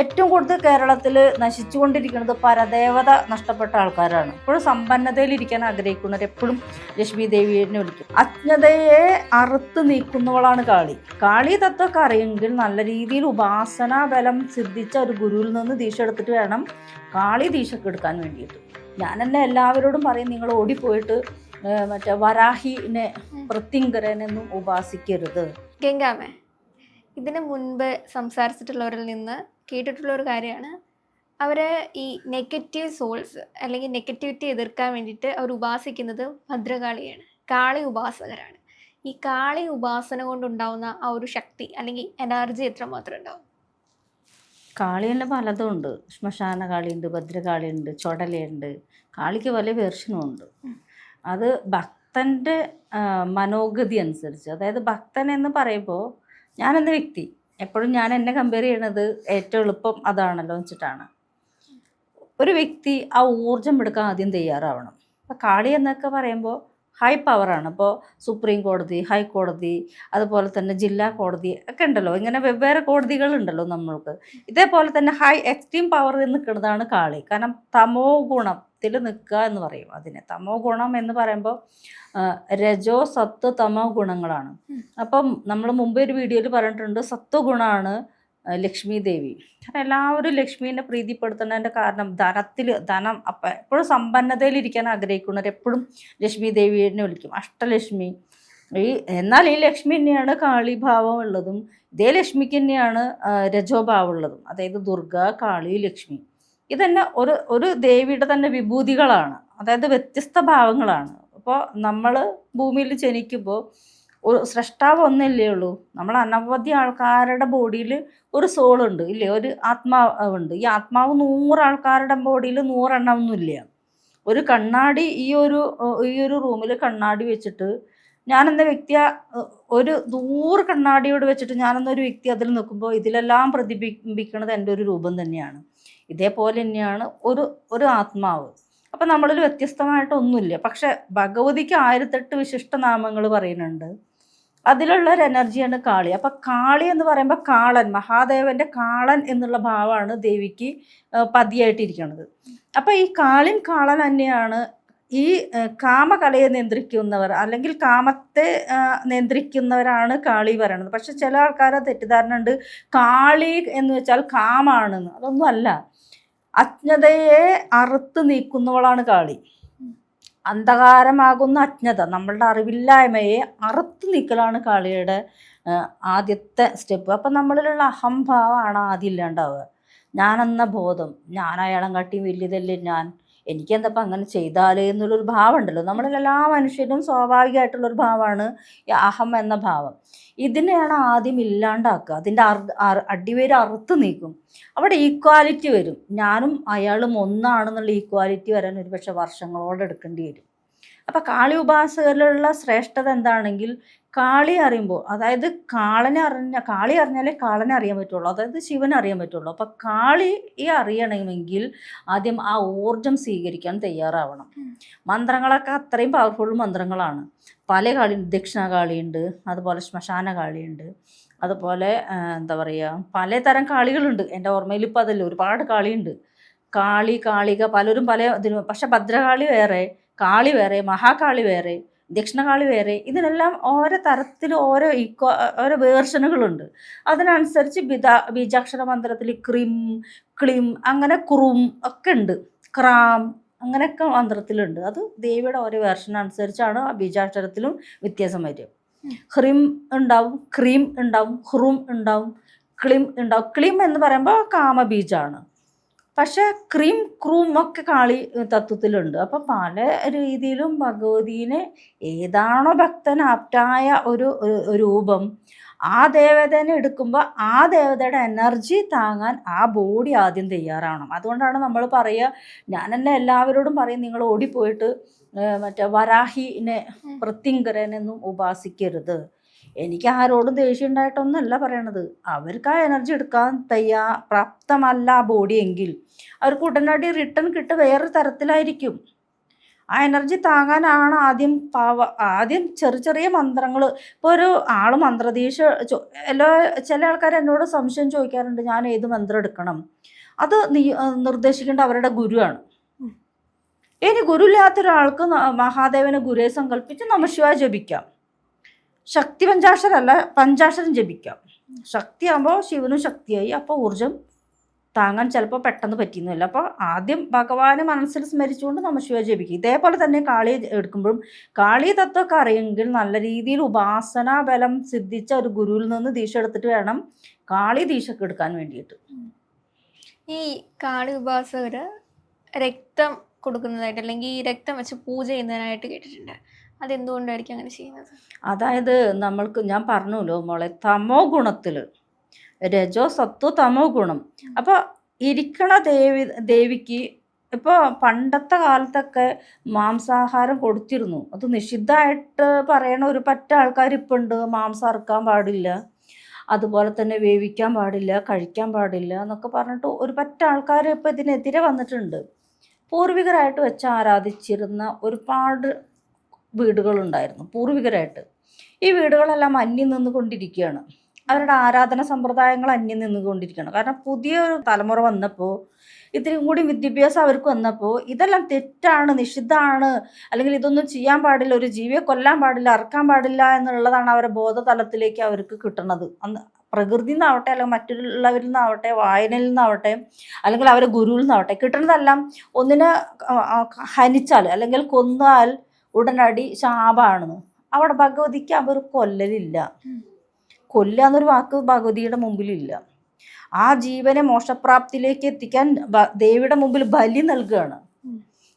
ഏറ്റവും കൂടുതൽ കേരളത്തിൽ നശിച്ചുകൊണ്ടിരിക്കുന്നത് പരദേവത നഷ്ടപ്പെട്ട ആൾക്കാരാണ്. ഇപ്പോഴും സമ്പന്നതയിലിരിക്കാൻ ആഗ്രഹിക്കുന്നവർ എപ്പോഴും ലക്ഷ്മി ദേവിയെ വിളിക്കും. അജ്ഞതയെ അറുത്ത് നീക്കുന്നവളാണ് കാളി. കാളി തത്വമൊക്കെ അറിയെങ്കിൽ നല്ല രീതിയിൽ ഉപാസനാ ബലം സിദ്ധിച്ച ഒരു ഗുരുവിൽ നിന്ന് ദീക്ഷ എടുത്തിട്ട് വേണം കാളി ദീക്ഷക്ക് എടുക്കാൻ വേണ്ടിയിട്ട്. തന്നെ എല്ലാവരോടും പറയും നിങ്ങൾ ഓടിപ്പോയിട്ട് മറ്റേ വരാഹിനെ പ്രത്യങ്കരനെന്നും ഉപാസിക്കരുത്. ഗംഗാമേ ഇതിന് മുൻപ് സംസാരിച്ചിട്ടുള്ളവരിൽ നിന്ന് കേട്ടിട്ടുള്ള ഒരു കാര്യമാണ്. അവർ ഈ നെഗറ്റീവ് സോൾസ് അല്ലെങ്കിൽ നെഗറ്റിവിറ്റി എതിർക്കാൻ വേണ്ടിയിട്ട് അവർ ഉപാസിക്കുന്നത് ഭദ്രകാളിയാണ്. കാളി ഉപാസകരാണ്. ഈ കാളി ഉപാസന കൊണ്ടുണ്ടാവുന്ന ആ ഒരു ശക്തി അല്ലെങ്കിൽ എനർജി എത്രമാത്രം ഉണ്ടാവും? കാളി തന്നെ പലതും ഉണ്ട് ശ്മശാന കാളിയുണ്ട് ഭദ്രകാളിയുണ്ട് ചൊടലയുണ്ട്. കാളിക്ക് പല വേർഷനും ഉണ്ട് അത് ഭക്തന്റെ മനോഗതി അനുസരിച്ച്. അതായത് ഭക്തൻ എന്ന് പറയുമ്പോൾ ഞാനെന്ന വ്യക്തി എപ്പോഴും ഞാൻ എന്നെ കമ്പയർ ചെയ്യണത് ഏറ്റവും എളുപ്പം അതാണല്ലോ വെച്ചിട്ടാണ്. ഒരു വ്യക്തി ആ ഊർജം എടുക്കാൻ ആദ്യം തയ്യാറാവണം. അപ്പം കാളി എന്നൊക്കെ പറയുമ്പോൾ ഹൈ പവറാണ് ഇപ്പോൾ സുപ്രീം കോടതി ഹൈക്കോടതി അതുപോലെ തന്നെ ജില്ലാ കോടതി ഒക്കെ ഉണ്ടല്ലോ. ഇങ്ങനെ വെവ്വേറെ കോടതികളുണ്ടല്ലോ നമ്മൾക്ക്. ഇതേപോലെ തന്നെ ഹൈ എക്സ്ട്രീം പവറിൽ നിൽക്കുന്നതാണ് കാളി. കാരണം തമോ ഗുണത്തിൽ നിൽക്കുക എന്ന് പറയും അതിനെ. തമോ ഗുണം എന്ന് പറയുമ്പോൾ രജോ സത്വ തമോ ഗുണങ്ങളാണ്. അപ്പം നമ്മൾ മുമ്പേ ഒരു വീഡിയോയിൽ പറഞ്ഞിട്ടുണ്ട് സത്വഗുണമാണ് ആ, ലക്ഷ്മി ദേവി കാരണം എല്ലാവരും ലക്ഷ്മീനെ പ്രീതിപ്പെടുത്തുന്നതിന്റെ കാരണം ധനത്തിൽ ധനം അപ്പം എപ്പോഴും സമ്പന്നതയിലിരിക്കാൻ ആഗ്രഹിക്കുന്നവർ എപ്പോഴും ലക്ഷ്മി ദേവിയെ വിളിക്കും. അഷ്ടലക്ഷ്മി. ഈ എന്നാൽ ഈ ലക്ഷ്മി തന്നെയാണ് കാളിഭാവം ഉള്ളതും ഇതേ ലക്ഷ്മിക്ക് തന്നെയാണ് രജോഭാവം ഉള്ളതും. അതായത് ദുർഗ കാളി ലക്ഷ്മി. ഇതന്നെ ഒരു ഒരു ദേവിയുടെ തന്നെ വിഭൂതികളാണ്. അതായത് വ്യത്യസ്ത ഭാവങ്ങളാണ്. അപ്പോൾ നമ്മൾ ഭൂമിയിൽ ജനിക്കുമ്പോൾ ഒരു സ്രഷ്ടാവ് ഒന്നല്ലേ ഉള്ളൂ. നമ്മൾ അനവധി ആൾക്കാരുടെ ബോഡിയിൽ ഒരു സോളുണ്ട് ഇല്ലേ? ഒരു ആത്മാവുണ്ട്. ഈ ആത്മാവ് നൂറ് ആൾക്കാരുടെ ബോഡിയിൽ നൂറെണ്ണം ഒന്നുമില്ല ഒരു കണ്ണാടി ഈ ഒരു ഈ ഒരു റൂമിൽ കണ്ണാടി വെച്ചിട്ട് ഞാൻ എന്ന വ്യക്തി ഒരു നൂറ് കണ്ണാടിയോട് വെച്ചിട്ട് ഞാനെന്നൊരു വ്യക്തി അതിൽ നിൽക്കുമ്പോൾ ഇതിലെല്ലാം പ്രതിബിംബിക്കുന്നത് എന്റെ ഒരു രൂപം തന്നെയാണ്. ഇതേപോലെ തന്നെയാണ് ഒരു ഒരു ആത്മാവ്. അപ്പം നമ്മളിൽ വ്യത്യസ്തമായിട്ടൊന്നുമില്ല. പക്ഷെ ഭഗവതിക്ക് ആയിരത്തെട്ട് വിശിഷ്ട നാമങ്ങൾ പറയുന്നുണ്ട്. അതിലുള്ള ഒരു എനർജിയാണ് കാളി. അപ്പം കാളി എന്ന് പറയുമ്പോൾ കാളൻ മഹാദേവന്റെ കാളൻ എന്നുള്ള ഭാവമാണ് ദേവിക്ക് പതിയായിട്ടിരിക്കുന്നത്. അപ്പം ഈ കാളിൻ കാളൻ തന്നെയാണ് ഈ കാമകലയെ നിയന്ത്രിക്കുന്നവർ അല്ലെങ്കിൽ കാമത്തെ നിയന്ത്രിക്കുന്നവരാണ് കാളി പറയുന്നത്. പക്ഷെ ചില ആൾക്കാരെ തെറ്റിദ്ധാരണ ഉണ്ട്. കാളി എന്ന് വെച്ചാൽ കാമാണെന്ന്. അതൊന്നും അല്ല. അജ്ഞതയെ അറുത്ത് നീക്കുന്നവളാണ് കാളി. അന്ധകാരമാകുന്ന അജ്ഞത നമ്മളുടെ അറിവില്ലായ്മയെ അറുത്ത് നീക്കലാണ് കാളിയുടെ ആദ്യത്തെ സ്റ്റെപ്പ് അപ്പം നമ്മളിലുള്ള അഹംഭാവമാണ് ആദ്യം ഇല്ലാണ്ടാവുക. ഞാനെന്ന ബോധം ഞാൻ അയാളെ കാട്ടി വലിയതല്ലേ ഞാൻ? എനിക്കെന്തപ്പം അങ്ങനെ ചെയ്താലേ എന്നുള്ളൊരു ഭാവം ഉണ്ടല്ലോ നമ്മളിൽ എല്ലാ മനുഷ്യരും സ്വാഭാവികമായിട്ടുള്ളൊരു ഭാവമാണ് അഹം എന്ന ഭാവം. ഇതിനെയാണ് ആദ്യം ഇല്ലാണ്ടാക്കുക. അതിന്റെ അർ- അടിവേര് അറുത്ത് നീക്കും. അവിടെ ഈക്വാലിറ്റി വരും. ഞാനും അയാളും ഒന്നാണെന്നുള്ള ഈക്വാലിറ്റി വരാൻ ഒരുപക്ഷെ വർഷങ്ങളോടെ എടുക്കേണ്ടി വരും. അപ്പം കാളി ഉപാസകരിലുള്ള ശ്രേഷ്ഠത എന്താണെങ്കിൽ കാളി അറിയുമ്പോൾ അതായത് കാളനെ അറിഞ്ഞ കാളി അറിഞ്ഞാലേ കാളനെ അറിയാൻ പറ്റുള്ളൂ. അതായത് ശിവനെ അറിയാൻ പറ്റുള്ളൂ. അപ്പം കാളി ഈ അറിയണമെങ്കിൽ ആദ്യം ആ ഊർജം സ്വീകരിക്കാൻ തയ്യാറാവണം. മന്ത്രങ്ങളൊക്കെ അത്രയും പവർഫുൾ മന്ത്രങ്ങളാണ്. പല കാളി ദക്ഷിണ കാളിയുണ്ട് അതുപോലെ ശ്മശാന കാളിയുണ്ട് അതുപോലെ എന്താ പറയുക പലതരം കാളികളുണ്ട്. എന്റെ ഓർമ്മയിൽ ഇപ്പോൾ അതല്ല ഒരുപാട് കാളിയുണ്ട്. കാളി കാളിക പലരും പല ഇതിനും പക്ഷെ ഭദ്രകാളി വേറെ കാളി വേറെ മഹാകാളി വേറെ ദക്ഷിണകാളി വേറെ ഇതിനെല്ലാം ഓരോ തരത്തിൽ ഓരോ ഇക്കോ ഓരോ വേർഷനുകളുണ്ട്. അതിനനുസരിച്ച് ബിദാ ബീജാക്ഷര മന്ത്രത്തിൽ ക്രിം ക്ലിം അങ്ങനെ ക്രും ഒക്കെ ഉണ്ട്. ക്രാം അങ്ങനെയൊക്കെ മന്ത്രത്തിലുണ്ട്. അത് ദേവിയുടെ ഓരോ വേർഷൻ അനുസരിച്ചാണ് ആ ബീജാക്ഷരത്തിലും വ്യത്യാസം വരും. ഹ്രിം ഉണ്ടാവും ക്രീം ഉണ്ടാവും ഹ്രൂം ഉണ്ടാവും ക്ലിം ഉണ്ടാവും. ക്ലിം എന്ന് പറയുമ്പോൾ കാമബീജാണ്. പക്ഷെ ക്രീം ക്രൂം ഒക്കെ കാളി തത്വത്തിലുണ്ട്. അപ്പം പല രീതിയിലും ഭഗവതീനെ ഏതാണോ ഭക്തൻ ആപ്റ്റായ ഒരു രൂപം ആ ദേവതനെ എടുക്കുമ്പോൾ ആ ദേവതയുടെ എനർജി താങ്ങാൻ ആ ബോഡി ആദ്യം തയ്യാറാവണം. അതുകൊണ്ടാണ് നമ്മൾ പറയുക ഞാൻ തന്നെ എല്ലാവരോടും പറയും നിങ്ങൾ ഓടിപ്പോയിട്ട് മറ്റേ വരാഹിനെ പ്രത്യങ്കരനെന്നും ഉപാസിക്കരുത്. എനിക്ക് ആരോടും ദേഷ്യം ഉണ്ടായിട്ടൊന്നുമല്ല പറയണത്. അവർക്ക് ആ എനർജി എടുക്കാൻ തയ്യാ പ്രാപ്തമല്ല ആ ബോഡി എങ്കിൽ. അവർക്ക് ഉടനടി റിട്ടേൺ കിട്ടുക വേറെ തരത്തിലായിരിക്കും. ആ എനർജി താങ്ങാനാണ് ആദ്യം പാവ ആദ്യം ചെറിയ ചെറിയ മന്ത്രങ്ങൾ ഇപ്പോൾ ഒരു ആൾ മന്ത്രദീക്ഷ എല്ലാ ചില ആൾക്കാർ എന്നോട് സംശയം ചോദിക്കാറുണ്ട് ഞാൻ ഏത് മന്ത്രം എടുക്കണം? അത് നിർദ്ദേശിക്കേണ്ട അവരുടെ ഗുരുവാണ്. ഇനി ഗുരുവില്ലാത്ത ഒരാൾക്ക് മഹാദേവനെ ഗുരുവെ സങ്കല്പിച്ച് നമശിവായ ജപിക്കാം. ശക്തി പഞ്ചാക്ഷരല്ല പഞ്ചാക്ഷരം ജപിക്കാം. ശക്തിയാകുമ്പോൾ ശിവനും ശക്തിയായി അപ്പോൾ ഊർജം താങ്ങാൻ ചിലപ്പോൾ പെട്ടെന്ന് പറ്റിയെന്നില്ല അപ്പോൾ ആദ്യം ഭഗവാനെ മനസ്സിൽ സ്മരിച്ചുകൊണ്ട് നമശിവായ ജപിക്കും. ഇതേപോലെ തന്നെ കാളി എടുക്കുമ്പോഴും കാളി തത്വമൊക്കെ അറിയെങ്കിൽ നല്ല രീതിയിൽ ഉപാസനാ ബലം സിദ്ധിച്ച ഒരു ഗുരുവിൽ നിന്ന് ദീക്ഷ എടുത്തിട്ട് വേണം കാളി ദീക്ഷക്ക് എടുക്കാൻ വേണ്ടിയിട്ട്. ഈ കാളി ഉപാസകര് രക്തം കൊടുക്കുന്നതായിട്ട് അല്ലെങ്കിൽ ഈ രക്തം വെച്ച് പൂജ ചെയ്യുന്നതിനായിട്ട് കേട്ടിട്ടുണ്ട്. അതെന്തുകൊണ്ടായിരിക്കും അങ്ങനെ ചെയ്യുന്നത്? അതായത് നമ്മൾക്ക് ഞാൻ പറഞ്ഞല്ലോ മോളെ തമോ ഗുണത്തിൽ രജോ സത്വ തമോ ഗുണം. അപ്പോൾ ഇരിക്കണ ദേവി ദേവിക്ക് ഇപ്പോൾ പണ്ടത്തെ കാലത്തൊക്കെ മാംസാഹാരം കൊടുത്തിരുന്നു. അത് നിഷിദ്ധമായിട്ട് പറയണ ഒരു പറ്റ ആൾക്കാർ ഇപ്പം ഉണ്ട് മാംസം അറുക്കാൻ പാടില്ല. അതുപോലെ തന്നെ വേവിക്കാൻ പാടില്ല കഴിക്കാൻ പാടില്ല എന്നൊക്കെ പറഞ്ഞിട്ട് ഒരു പറ്റ ആൾക്കാർ ഇപ്പോൾ ഇതിനെതിരെ വന്നിട്ടുണ്ട്. പൂർവികരായിട്ട് വെച്ച് ആരാധിച്ചിരുന്ന ഒരുപാട് വീടുകളുണ്ടായിരുന്നു പൂർവികരായിട്ട്. ഈ വീടുകളെല്ലാം അന്യം നിന്നുകൊണ്ടിരിക്കുകയാണ്. അവരുടെ ആരാധന സമ്പ്രദായങ്ങൾ അന്യം നിന്നുകൊണ്ടിരിക്കുകയാണ്. കാരണം പുതിയൊരു തലമുറ വന്നപ്പോൾ ഇത്രയും കൂടി വിദ്യാഭ്യാസം അവർക്ക് വന്നപ്പോൾ ഇതെല്ലാം തെറ്റാണ് നിഷിദ്ധമാണ്. അല്ലെങ്കിൽ ഇതൊന്നും ചെയ്യാൻ പാടില്ല ഒരു ജീവിയെ കൊല്ലാൻ പാടില്ല അറക്കാൻ പാടില്ല എന്നുള്ളതാണ് അവരുടെ ബോധതലത്തിലേക്ക് അവർക്ക് കിട്ടുന്നത് അന്ന് പ്രകൃതിയിൽ നിന്നാവട്ടെ അല്ലെങ്കിൽ മറ്റുള്ളവരിൽ നിന്നാവട്ടെ വായനയിൽ നിന്നാവട്ടെ അല്ലെങ്കിൽ അവരുടെ ഗുരുവിൽ നിന്നാവട്ടെ കിട്ടുന്നതെല്ലാം ഒന്നിനെ ഹനിച്ചാൽ അല്ലെങ്കിൽ കൊന്നാൽ ഉടനടി ശാപാണെന്ന്. അവിടെ ഭഗവതിക്ക് അവർ കൊല്ലലില്ല. കൊല്ല എന്നൊരു വാക്ക് ഭഗവതിയുടെ മുമ്പിലില്ല. ആ ജീവനെ മോക്ഷപ്രാപ്തിയിലേക്ക് എത്തിക്കാൻ ദേവിയുടെ മുമ്പിൽ ബലി നൽകുകയാണ്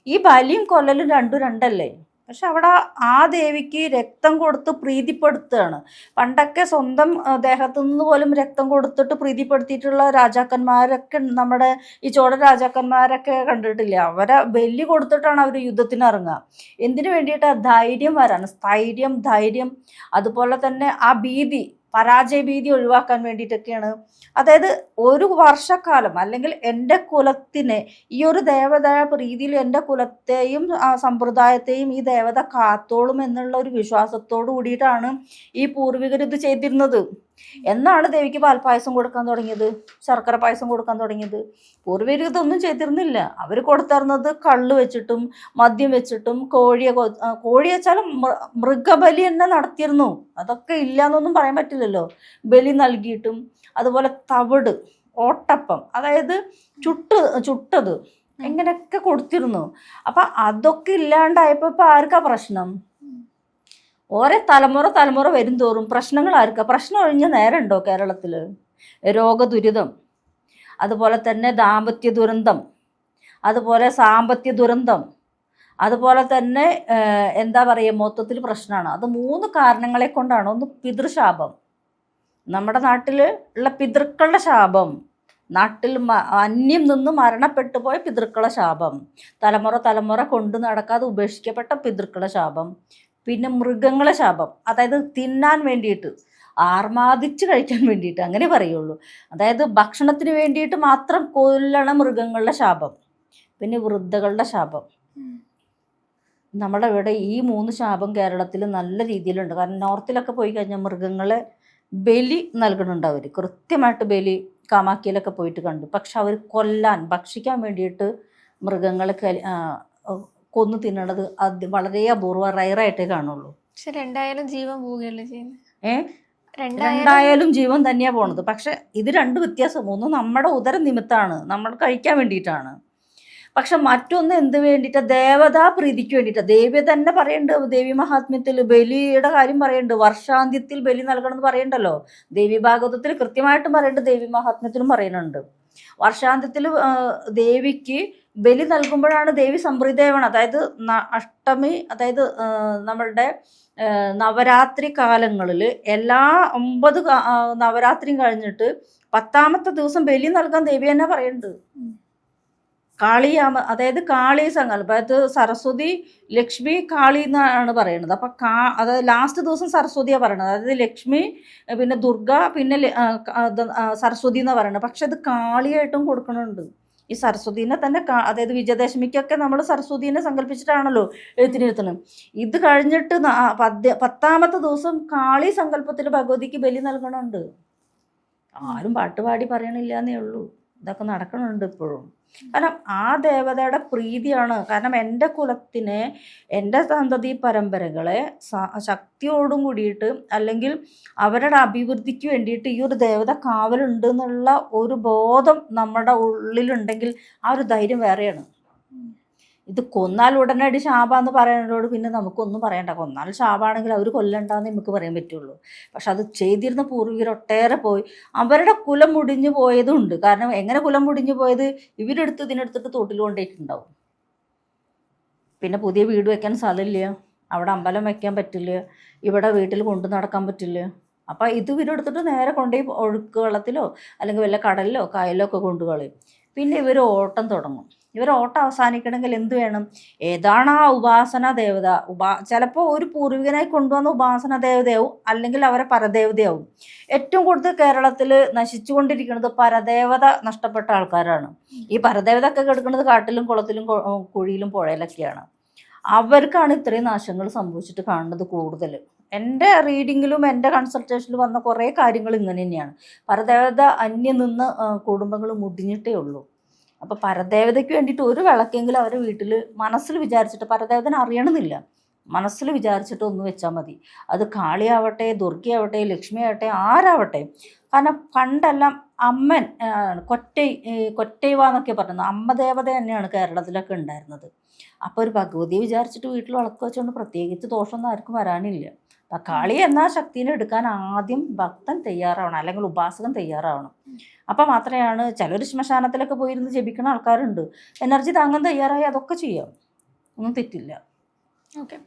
ഈ ബലിയും കൊല്ലലും രണ്ടും രണ്ടല്ലേ? പക്ഷെ അവിടെ ആ ദേവിക്ക് രക്തം കൊടുത്ത് പ്രീതിപ്പെടുത്തുകയാണ്. പണ്ടൊക്കെ സ്വന്തം ദേഹത്തു നിന്ന് പോലും രക്തം കൊടുത്തിട്ട് പ്രീതിപ്പെടുത്തിയിട്ടുള്ള രാജാക്കന്മാരൊക്കെ നമ്മുടെ ഈ ചോട രാജാക്കന്മാരൊക്കെ കണ്ടിട്ടില്ല? അവരെ ബലി കൊടുത്തിട്ടാണ് അവർ യുദ്ധത്തിന് ഇറങ്ങുക. എന്തിനു വേണ്ടിയിട്ട്? ധൈര്യം വരാൻ. സ്ഥൈര്യം ധൈര്യം. അതുപോലെ തന്നെ ആ ഭീതി. പരാജയ ഭീതി ഒഴിവാക്കാൻ വേണ്ടിയിട്ടൊക്കെയാണ്. അതായത് ഒരു വർഷക്കാലം അല്ലെങ്കിൽ എന്റെ കുലത്തിനെ ഈ ഒരു ദേവത രീതിയിൽ എന്റെ കുലത്തെയും സമ്പ്രദായത്തെയും ഈ ദേവത കാത്തോളും എന്നുള്ള ഒരു വിശ്വാസത്തോടു കൂടിയിട്ടാണ് ഈ പൂർവികർ ഇത് ചെയ്തിരുന്നത്. എന്നാണ് ദേവിക്ക് പാൽപ്പായസം കൊടുക്കാൻ തുടങ്ങിയത്? ശർക്കര പായസം കൊടുക്കാൻ തുടങ്ങിയത്? പൂർവികർ ഇതൊന്നും ചെയ്തിരുന്നില്ല. അവർ കൊടുത്തിരുന്നത് കള്ള് വെച്ചിട്ടും മദ്യം വെച്ചിട്ടും കോഴിയെ കോഴി വെച്ചാൽ മൃഗബലി തന്നെ നടത്തിയിരുന്നു. അതൊക്കെ ഇല്ല എന്നൊന്നും പറയാൻ പറ്റില്ലല്ലോ. ബലി നൽകിയിട്ടും അതുപോലെ തവിട് ഓട്ടപ്പം അതായത് ചുട്ട് ചുട്ടത് ഇങ്ങനെയൊക്കെ കൊടുത്തിരുന്നു. അപ്പം അതൊക്കെ ഇല്ലാണ്ടായപ്പോൾ ഇപ്പം ആർക്കാ പ്രശ്നം? ഓരോ തലമുറ തലമുറ വരും തോറും പ്രശ്നങ്ങൾ ആർക്കാ പ്രശ്നം ഒഴിഞ്ഞ നേരമുണ്ടോ കേരളത്തിൽ രോഗദുരിതം അതുപോലെ തന്നെ ദാമ്പത്യ ദുരന്തം അതുപോലെ സാമ്പത്തിക ദുരന്തം അതുപോലെ തന്നെ എന്താ പറയുക മൊത്തത്തിൽ പ്രശ്നമാണ്. അത് മൂന്ന് കാരണങ്ങളെ കൊണ്ടാണ്. ഒന്ന് പിതൃശാപം. നമ്മുടെ നാട്ടിൽ ഉള്ള പിതൃക്കളുടെ ശാപം. നാട്ടിൽ അന്യം നിന്ന് മരണപ്പെട്ടു പോയ പിതൃക്കളുടെ ശാപം. തലമുറ തലമുറ കൊണ്ടു നടക്കാതെ ഉപേക്ഷിക്കപ്പെട്ട പിതൃക്കളുടെ ശാപം. പിന്നെ മൃഗങ്ങളെ ശാപം. അതായത് തിന്നാൻ വേണ്ടിയിട്ട് ആർമാദിച്ച് കഴിക്കാൻ വേണ്ടിയിട്ട് അങ്ങനെ പറയുള്ളൂ. അതായത് ഭക്ഷണത്തിന് വേണ്ടിയിട്ട് മാത്രം കൊല്ലണം മൃഗങ്ങളുടെ ശാപം. പിന്നെ വൃദ്ധകളുടെ ശാപം. നമ്മുടെ ഇവിടെ ഈ മൂന്ന് ശാപം കേരളത്തിൽ നല്ല രീതിയിലുണ്ട്. കാരണം നോർത്തിലൊക്കെ പോയി കഴിഞ്ഞാൽ മൃഗങ്ങളെ ബലി നൽകുന്നുണ്ട് അവർ കൃത്യമായിട്ട് ബലി കാമാക്കിയിലൊക്കെ പോയിട്ട് കണ്ടു. പക്ഷെ അവർ കൊല്ലാൻ ഭക്ഷിക്കാൻ വേണ്ടിയിട്ട് മൃഗങ്ങളെ കൊന്നു തിന്നണത് അത് വളരെ അപൂർവ റയറായിട്ടേ കാണുള്ളൂ. പക്ഷെ രണ്ടായാലും ജീവൻ പോവുകയല്ലേ ചെയ്യുന്നത് ഏ? രണ്ടായാലും ജീവൻ തന്നെയാ പോണത്. പക്ഷെ ഇത് രണ്ട് വ്യത്യാസം. ഒന്ന് നമ്മുടെ ഉദര നിമിത്താണ് നമ്മൾ കഴിക്കാൻ വേണ്ടിയിട്ടാണ്. പക്ഷെ മറ്റൊന്ന് എന്ത് വേണ്ടിയിട്ടാ? ദേവതാ പ്രീതിക്ക് വേണ്ടിയിട്ടാ. ദേവി തന്നെ പറയുന്നുണ്ട് ദേവി മഹാത്മ്യത്തിൽ ബലിയുടെ കാര്യം പറയുന്നുണ്ട് വർഷാന്ത്യത്തിൽ ബലി നൽകണം എന്ന് പറയുന്നുണ്ടല്ലോ ദേവി ഭാഗവതത്തിൽ കൃത്യമായിട്ടും പറയുന്നുണ്ട് ദേവി മഹാത്മ്യത്തിലും പറയുന്നുണ്ട് വർഷാന്ത്യത്തിൽ ദേവിക്ക് ബലി നൽകുമ്പോഴാണ് ദേവി സംപ്രീതേവണം അതായത് അഷ്ടമി അതായത് നമ്മളുടെ നവരാത്രി കാലങ്ങളിൽ എല്ലാ ഒമ്പത് നവരാത്രിയും കഴിഞ്ഞിട്ട് പത്താമത്തെ ദിവസം ബലി നൽകാൻ ദേവി തന്നെ പറയുന്നുണ്ട്. കാളിയാമ അതായത് കാളി സങ്കല്പം അതായത് സരസ്വതി ലക്ഷ്മി കാളി എന്നാണ് പറയുന്നത്. അപ്പം കാ അതായത് ലാസ്റ്റ് ദിവസം സരസ്വതിയാണ് പറയുന്നത് അതായത് ലക്ഷ്മി പിന്നെ ദുർഗ പിന്നെ സരസ്വതി എന്ന് പറയുന്നത് പക്ഷെ അത് കാളിയായിട്ടും കൊടുക്കണുണ്ട്. ഈ സരസ്വതീനെ തന്നെ അതായത് വിജയദശമിക്കൊക്കെ നമ്മൾ സരസ്വതീനെ സങ്കല്പിച്ചിട്ടാണല്ലോ എഴുത്തിനിരുത്തണം ഇത് കഴിഞ്ഞിട്ട് പദ്യ പത്താമത്തെ ദിവസം കാളി സങ്കല്പത്തിൽ ഭഗവതിക്ക് ബലി നൽകണുണ്ട്. ആരും പാട്ടുപാടി പറയണില്ല എന്നേ ഉള്ളൂ. ഇതൊക്കെ നടക്കുന്നുണ്ട് ഇപ്പോഴും. കാരണം ആ ദേവതയുടെ പ്രീതിയാണ്. കാരണം എന്റെ കുലത്തിനെ എന്റെ സന്തതി പരമ്പരകളെ ശക്തിയോടും കൂടിയിട്ട് അല്ലെങ്കിൽ അവരുടെ അഭിവൃദ്ധിക്ക് വേണ്ടിയിട്ട് ഈ ഒരു ദേവത കാവലുണ്ട് എന്നുള്ള ഒരു ബോധം നമ്മുടെ ഉള്ളിലുണ്ടെങ്കിൽ ആ ഒരു ധൈര്യം വേറെയാണ്. ഇത് കൊന്നാൽ ഉടനടി ശാപാന്ന് പറയുന്നതോട് പിന്നെ നമുക്കൊന്നും പറയണ്ട. കൊന്നാൽ ശാപാണെങ്കിൽ അവർ കൊല്ലണ്ടെന്ന് നമുക്ക് പറയാൻ പറ്റുള്ളൂ. പക്ഷെ അത് ചെയ്തിരുന്ന പൂർവികർ ഒട്ടേറെ പോയി. അവരുടെ കുലം മുടിഞ്ഞു പോയതും ഉണ്ട് കാരണം എങ്ങനെ കുലം മുടിഞ്ഞു പോയത്? ഇവരെടുത്ത് ഇതിനെടുത്തിട്ട് തോട്ടിൽ കൊണ്ടേയിട്ടുണ്ടാവും. പിന്നെ പുതിയ വീട് വെക്കാൻ സ്ഥലമില്ല. അവിടെ അമ്പലം വെക്കാൻ പറ്റില്ല. ഇവിടെ വീട്ടിൽ കൊണ്ടു നടക്കാൻ പറ്റില്ല. അപ്പം ഇത് ഇവരെടുത്തിട്ട് നേരെ കൊണ്ടുപോയി ഒഴുക്ക് വെള്ളത്തിലോ അല്ലെങ്കിൽ വല്ല കടലിലോ കായലിലോ ഒക്കെ കൊണ്ടുകളയും പിന്നെ ഇവർ ഓട്ടം തുടങ്ങും. ഇവർ ഓട്ടം അവസാനിക്കണമെങ്കിൽ എന്ത് വേണം? ഏതാണ് ആ ഉപാസന ദേവത? ഉപാ ചിലപ്പോൾ ഒരു പൂർവികനായി കൊണ്ടുവന്ന ഉപാസന ദേവതയാവും അല്ലെങ്കിൽ അവരെ പരദേവതയാവും. ഏറ്റവും കൂടുതൽ കേരളത്തിൽ നശിച്ചുകൊണ്ടിരിക്കുന്നത് പരദേവത നഷ്ടപ്പെട്ട ആൾക്കാരാണ്. ഈ പരദേവത ഒക്കെ കിടക്കുന്നത് കാട്ടിലും കുളത്തിലും കുഴിയിലും പുഴയിലൊക്കെയാണ്. അവർക്കാണ് ഇത്രയും നാശങ്ങൾ സംഭവിച്ചിട്ട് കാണുന്നത് കൂടുതൽ എന്റെ റീഡിങ്ങിലും എന്റെ കൺസൾട്ടേഷനിലും വന്ന കുറേ കാര്യങ്ങൾ ഇങ്ങനെ തന്നെയാണ്. പരദേവത അന്യം നിന്ന് കുടുംബങ്ങൾ മുടിഞ്ഞിട്ടേ ഉള്ളൂ. അപ്പോൾ പരദേവതയ്ക്ക് വേണ്ടിയിട്ട് ഒരു വിളക്കെങ്കിലും അവരുടെ വീട്ടിൽ മനസ്സിൽ വിചാരിച്ചിട്ട് പരദേവതനെ അറിയണമെന്നില്ല. മനസ്സിൽ വിചാരിച്ചിട്ട് ഒന്ന് വെച്ചാൽ മതി. അത് കാളിയാവട്ടെ ദുർഗയാവട്ടെ ലക്ഷ്മിയാവട്ടെ ആരാവട്ടെ. കാരണം പണ്ടെല്ലാം അമ്മൻ കൊറ്റൈ കൊറ്റൈവ എന്നൊക്കെ പറയുന്നത് അമ്മദേവത തന്നെയാണ് കേരളത്തിലൊക്കെ ഉണ്ടായിരുന്നത്. അപ്പോൾ ഒരു ഭഗവതി വിചാരിച്ചിട്ട് വീട്ടിൽ വിളക്ക് വെച്ചുകൊണ്ട് പ്രത്യേകിച്ച് ദോഷമൊന്നും ആർക്കും വരാനില്ല. അപ്പം കളി എന്ന ശക്തിനെ എടുക്കാൻ ആദ്യം ഭക്തൻ തയ്യാറാവണം അല്ലെങ്കിൽ ഉപാസകൻ തയ്യാറാവണം. അപ്പം മാത്രമാണ് ചിലർ ശ്മശാനത്തിലൊക്കെ പോയിരുന്ന് ജപിക്കുന്ന ആൾക്കാരുണ്ട്. എനർജി താങ്ങാൻ തയ്യാറായി അതൊക്കെ ചെയ്യാം. ഒന്നും തെറ്റില്ല. ഓക്കെ.